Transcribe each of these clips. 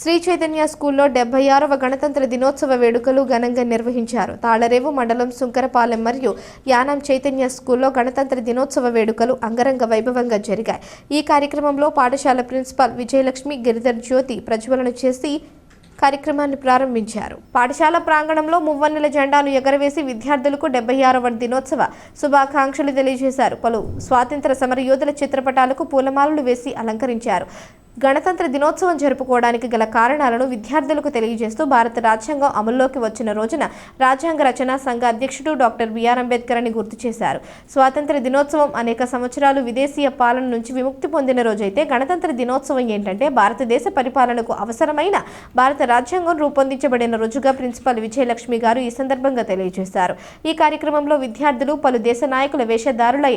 శ్రీ చైతన్య స్కూల్లో డెబ్బై ఆరవ గణతంత్ర దినోత్సవ వేడుకలు ఘనంగా నిర్వహించారు. తాళరేవు మండలం సుంకరపాలెం మరియు యానం చైతన్య స్కూల్లో గణతంత్ర దినోత్సవ వేడుకలు అంగరంగ వైభవంగా జరిగాయి. ఈ కార్యక్రమంలో పాఠశాల ప్రిన్సిపాల్ విజయలక్ష్మి గిరిధర్ జ్యోతి ప్రజ్వలన చేసి కార్యక్రమాన్ని ప్రారంభించారు. పాఠశాల ప్రాంగణంలో మువ్వన్నెల జెండాను ఎగరవేసి విద్యార్థులకు డెబ్బై ఆరవ దినోత్సవ శుభాకాంక్షలు తెలియజేశారు. పలు స్వాతంత్ర సమర యోధుల చిత్రపటాలకు పూలమాలలు వేసి అలంకరించారు. గణతంత్ర దినోత్సవం జరుపుకోవడానికి గల కారణాలను విద్యార్థులకు తెలియజేస్తూ భారత రాజ్యాంగం అమల్లోకి వచ్చిన రోజున రాజ్యాంగ రచనా సంఘ అధ్యక్షుడు డాక్టర్ బిఆర్ అంబేద్కర్ అని గుర్తు చేశారు. స్వాతంత్ర దినోత్సవం అనేక సంవత్సరాలు విదేశీయ పాలన నుంచి విముక్తి పొందిన రోజైతే గణతంత్ర దినోత్సవం ఏంటంటే భారతదేశ పరిపాలనకు అవసరమైన భారత రాజ్యాంగం రూపొందించబడిన రోజుగా ప్రిన్సిపాల్ విజయలక్ష్మి గారు ఈ సందర్భంగా తెలియజేశారు. ఈ కార్యక్రమంలో విద్యార్థులు పలు దేశ నాయకుల వేషధారులై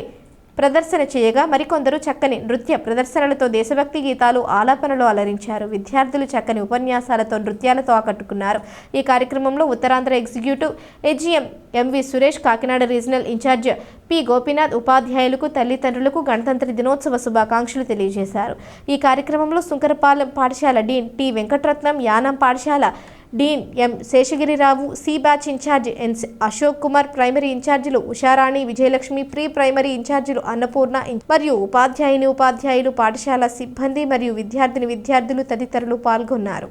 ప్రదర్శన చేయగా మరికొందరు చక్కని నృత్య ప్రదర్శనలతో దేశభక్తి గీతాలు ఆలాపనలు అలరించారు. విద్యార్థులు చక్కని ఉపన్యాసాలతో నృత్యాలతో ఆకట్టుకున్నారు. ఈ కార్యక్రమంలో Uttarandhra executive AGM MV Suresh Kakinada regional incharge P Gopinath ఉపాధ్యాయులకు తల్లిదండ్రులకు గణతంత్ర దినోత్సవ శుభాకాంక్షలు తెలియజేశారు. ఈ కార్యక్రమంలో సుంకరపాలెం పాఠశాల డీన్ టి వెంకటరత్నం యానం పాఠశాల dean M. Seshagirirao C batch incharge N. Ashok Kumar primary ఇన్ఛార్జీలు ఉషారాణి విజయలక్ష్మి ప్రీ ప్రైమరీ ఇన్ఛార్జీలు అన్నపూర్ణ మరియు ఉపాధ్యాయుని ఉపాధ్యాయులు పాఠశాల సిబ్బంది మరియు విద్యార్థిని విద్యార్థులు తదితరులు పాల్గొన్నారు.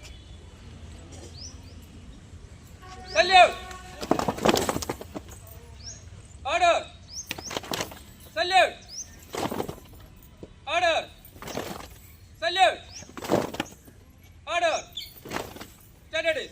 கட்டடு